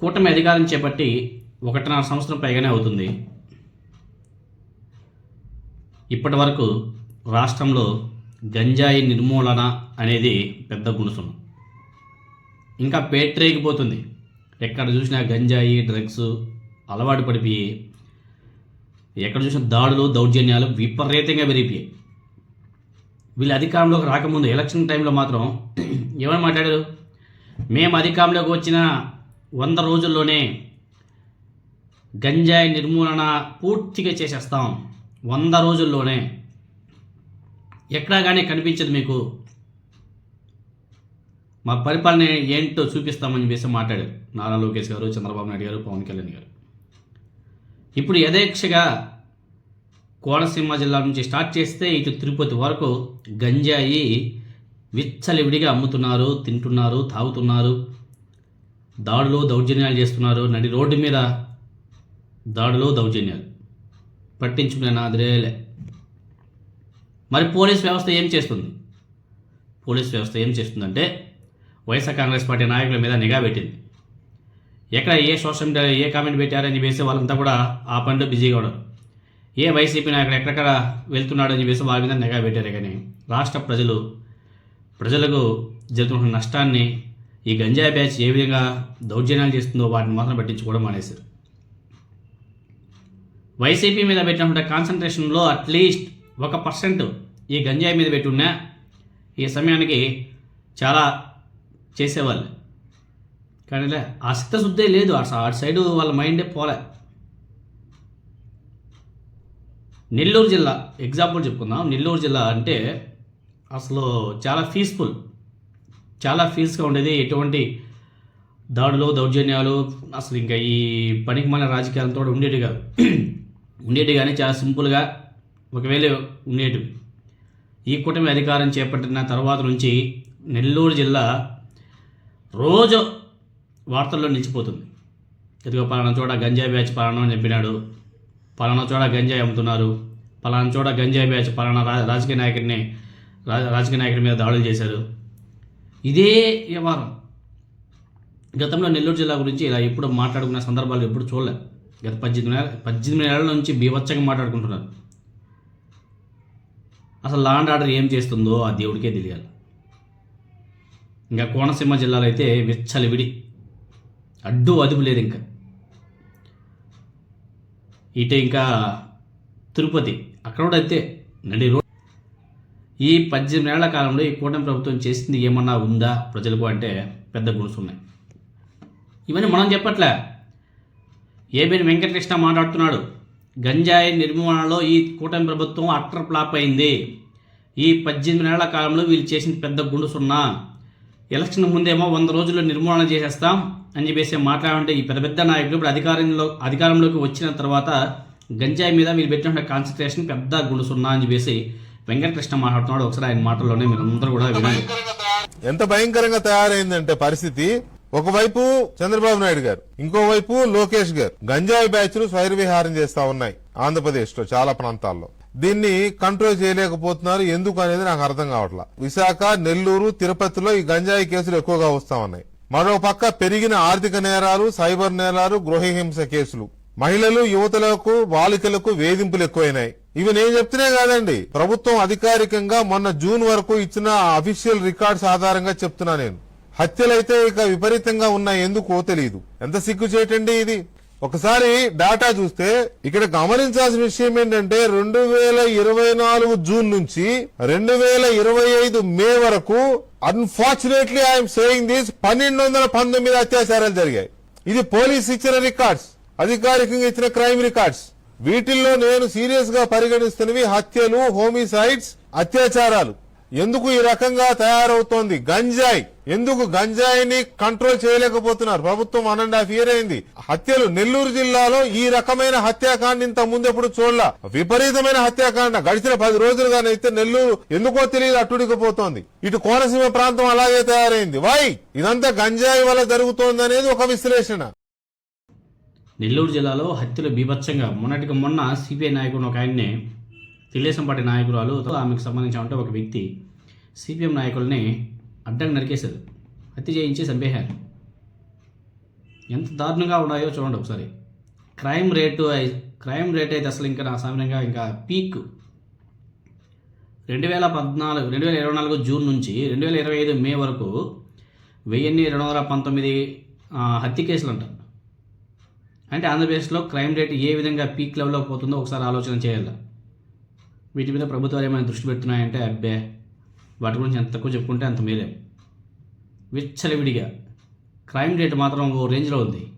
కూటమి అధికారం చేపట్టి ఒకటిన్నర సంవత్సరం పైగానే అవుతుంది. ఇప్పటి వరకు రాష్ట్రంలో గంజాయి నిర్మూలన అనేది పెద్ద గుణసును ఇంకా పేట్రేగిపోతుంది ఎక్కడ చూసినా గంజాయి డ్రగ్స్ అలవాటు పడిపోయి ఎక్కడ చూసినా దాడులు దౌర్జన్యాలు విపరీతంగా పెరిగిపోయాయి వీళ్ళు అధికారంలోకి రాకముందు ఎలక్షన్ టైంలో మాత్రం ఏమని మాట్లాడారు? మేము అధికారంలోకి వచ్చిన వంద రోజుల్లోనే గంజాయి నిర్మూలన పూర్తిగా చేసేస్తాం. వంద రోజుల్లోనే. ఎక్కడా కానీ కనిపించదు మీకు. మా పరిపాలన ఏంటో చూపిస్తామని చెప్పేసి మాట్లాడారు నారా లోకేష్ గారు చంద్రబాబు నాయుడు గారు పవన్ కళ్యాణ్ గారు. ఇప్పుడు యథేక్షగా కోనసీమ జిల్లా నుంచి స్టార్ట్ చేస్తే ఇటు తిరుపతి వరకు గంజాయి విచ్చలివిడిగా అమ్ముతున్నారు తింటున్నారు తాగుతున్నారు. దాడులు దౌర్జన్యాలు చేస్తున్నారు. నడి రోడ్డు మీద దాడులు దౌర్జన్యాలు. పట్టించుకునే నాదిరేలే మరి పోలీస్ వ్యవస్థ ఏం చేస్తుంది? పోలీస్ వ్యవస్థ ఏం చేస్తుందంటే వైఎస్ఆర్ కాంగ్రెస్ పార్టీ నాయకుల మీద నిఘా పెట్టింది. ఎక్కడ ఏ సోషల్ మీడియా ఏ కామెంట్ పెట్టారని చెప్పేసి వాళ్ళంతా కూడా ఆ పనిలో బిజీగా ఉన్నారు. ఏ వైసీపీ నాయకుడు ఎక్కడెక్కడ వెళ్తున్నాడని చెప్పేసి వాళ్ళ మీద నిఘా పెట్టారు కానీ రాష్ట్ర ప్రజలు ప్రజలకు జరుగుతున్న నష్టాన్ని ఈ గంజాయి బ్యాచ్ ఏ విధంగా దౌర్జన్యాలు చేస్తుందో వాటిని మాత్రం పట్టించుకోవడం మానేశారు. వైసీపీ మీద పెట్టినటువంటి కాన్సన్ట్రేషన్లో అట్లీస్ట్ ఒక పర్సెంట్ ఈ గంజాయి మీద పెట్టున్నా ఈ సమయానికి చాలా చేసేవాళ్ళు. కానీ లే, ఆ చిత్తశుద్ధే లేదు. అటు సైడు వాళ్ళ మైండే పోలే. నెల్లూరు జిల్లా ఎగ్జాంపుల్ చెప్పుకుందాం. నెల్లూరు జిల్లా అంటే అసలు చాలా పీస్ఫుల్ చాలా ఫీల్స్గా ఉండేది. ఎటువంటి దాడులు దౌర్జన్యాలు అసలు ఇంకా ఈ పనికి మన రాజకీయాలతో ఉండేటి కాదు. ఉండేవి కానీ చాలా సింపుల్గా ఒకవేళ ఉండేటివి. ఈ కూటమి అధికారం చేపట్టిన తర్వాత నుంచి నెల్లూరు జిల్లా రోజు వార్తల్లో నిలిచిపోతుంది. ఇదిగో పలానా చోట గంజాయి బ్యాచ్ పలానా అని చెప్పినాడు పలానా చోట గంజాయి అమ్ముతున్నారు పలానా చోట గంజాయి బ్యాచ్ పలానా రాజకీయ నాయకుడిని రాజకీయ నాయకుడి మీద దాడులు చేశారు. ఇదే వ్యవహారం. గతంలో నెల్లూరు జిల్లా గురించి ఇలా ఎప్పుడు మాట్లాడుకున్న సందర్భాలు ఎప్పుడు చూడలే. గత పద్దెనిమిది నెల పద్దెనిమిది నెలల నుంచి బీభత్సంగా మాట్లాడుకుంటున్నారు. అసలు లా అండ్ ఆర్డర్ ఏం చేస్తుందో ఆ దేవుడికే తెలియాలి. ఇంకా కోనసీమ జిల్లాలో అయితే విచ్చలివిడి. అడ్డు అదుపు లేదు ఇంకా. ఇటే ఇంకా తిరుపతి. అక్కడ కూడా అయితే నడి రోడ్ ఈ పద్దెనిమిది నెలల కాలంలో ఈ కూటమి ప్రభుత్వం చేసింది ఏమన్నా ఉందా? ప్రజలకు అంటే పెద్ద గుణసున్నాయి ఇవన్నీ మనం చెప్పట్లే. ఏబిఎన్ వెంకటకృష్ణ మాట్లాడుతున్నాడు. గంజాయి నిర్మూలనలో ఈ కూటమి ప్రభుత్వం అట్టర్ ఫ్లాప్ అయింది. ఈ పద్దెనిమిది నెలల కాలంలో వీళ్ళు చేసిన పెద్ద గుండుసున్నా ఎలక్షన్ ముందేమో వంద రోజుల్లో నిర్మూలన చేసేస్తాం అని చెప్పేసి మాట్లాడుంటే ఈ పెద్ద పెద్ద నాయకులు ఇప్పుడు అధికారంలో అధికారంలోకి వచ్చిన తర్వాత గంజాయి మీద వీళ్ళు పెట్టిన కాన్సన్ట్రేషన్ పెద్ద గుండుసున్నా అని చెప్పేసి వెంకటకృష్ణ మాట్లాడుతున్నాడు. ఒకసారి ఆయన మాటల్లోనే మీరు అందరూ కూడా వినండి. ఎంత భయంకరంగా తయారైందంటే పరిస్థితి ఒకవైపు చంద్రబాబు నాయుడు గారు ఇంకోవైపు లోకేష్ గారు గంజాయి బ్యాచ్లు స్వైర విహారం చేస్తా ఉన్నాయి ఆంధ్రప్రదేశ్లో చాలా ప్రాంతాల్లో. దీన్ని కంట్రోల్ చేయలేకపోతున్నారు ఎందుకు అనేది నాకు అర్థం కావట్లా. విశాఖ నెల్లూరు తిరుపతిలో ఈ గంజాయి కేసులు ఎక్కువగా వస్తా ఉన్నాయి. మరో పక్క పెరిగిన ఆర్థిక నేరాలు సైబర్ నేరాలు గృహహింస కేసులు. మహిళలు యువతలకు బాలికలకు వేధింపులు ఎక్కువైనాయి. ఇవి నేను చెప్తేనే కాదండి. ప్రభుత్వం అధికారికంగా మొన్న జూన్ వరకు ఇచ్చిన అఫీషియల్ రికార్డ్స్ ఆధారంగా చెప్తున్నా నేను. హత్యలైతే ఇక విపరీతంగా ఉన్నాయి ఎందుకో తెలియదు ఎంత సిగ్గు చేయటండి ఇది? ఒకసారి డాటా చూస్తే ఇక్కడ గమనించాల్సిన విషయం ఏంటంటే రెండు వేల ఇరవై నాలుగు జూన్ నుంచి రెండు వేల ఇరవై ఐదు మే వరకు అన్ఫార్చునేట్లీ ఐఎమ్ సేయింగ్ దిస్ పన్నెండు వందల పంతొమ్మిది అత్యాచారాలు జరిగాయి. ఇది పోలీస్ ఇచ్చిన రికార్డ్స్ అధికారికంగా ఇచ్చిన క్రైమ్ రికార్డ్స్. వీటిల్లో నేను సీరియస్గా పరిగణిస్తున్నవి హత్యలు హోమిసైడ్స్ అత్యాచారాలు. ఎందుకు ఈ రకంగా తయారవుతోంది? గంజాయి. ఎందుకు గంజాయిని కంట్రోల్ చేయలేకపోతున్నారు? ప్రభుత్వం వన్ అండ్ హాఫ్ ఇయర్ అయింది. హత్యలు నెల్లూరు జిల్లాలో ఈ రకమైన హత్యాకాండ ఇంత ముందెప్పుడు చూడలా. విపరీతమైన హత్యాకాండ. గడిచిన పది రోజులుగానైతే నెల్లూరు ఎందుకో తెలియదు అట్టుడికిపోతోంది. ఇటు కోనసీమ ప్రాంతం అలాగే తయారైంది. వై? ఇదంతా గంజాయి వల్ల జరుగుతోంది అనేది ఒక విశ్లేషణ. నెల్లూరు జిల్లాలో హత్యలు బీభత్సంగా. మొన్నటికి మొన్న సిపిఐ నాయకుడు ఒక ఆయన్ని తెలుగుదేశం పార్టీ నాయకురాలు ఆమెకు సంబంధించిన ఒక వ్యక్తి సిపిఎం నాయకుల్ని అడ్డంగా నరికేశారు. హత్య చేయించి చంపేశారు. ఎంత దారుణంగా ఉన్నాయో చూడండి ఒకసారి. క్రైమ్ రేటు క్రైమ్ రేట్ అయితే అసలు ఇంకా నా సమయంగా ఇంకా పీక్. రెండు వేల పద్నాలుగు రెండు వేల ఇరవై నాలుగు జూన్ నుంచి రెండు వేల ఇరవై ఐదు మే వరకు వెయ్యిన్ని రెండు వందల పంతొమ్మిది హత్య కేసులు అంట అంటే ఆంధ్రప్రదేశ్లో క్రైమ్ రేట్ ఏ విధంగా పీక్ లెవెల్లో పోతుందో ఒకసారి ఆలోచన చేయాలి. వీటి మీద ప్రభుత్వాలు ఏమైనా దృష్టి పెడుతున్నాయంటే అబ్బే వాటి గురించి ఎంత తక్కువ చెప్పుకుంటే అంత మేలే. విచ్చలవిడిగా. క్రైమ్ రేట్ మాత్రం ఓ రేంజ్లో ఉంది.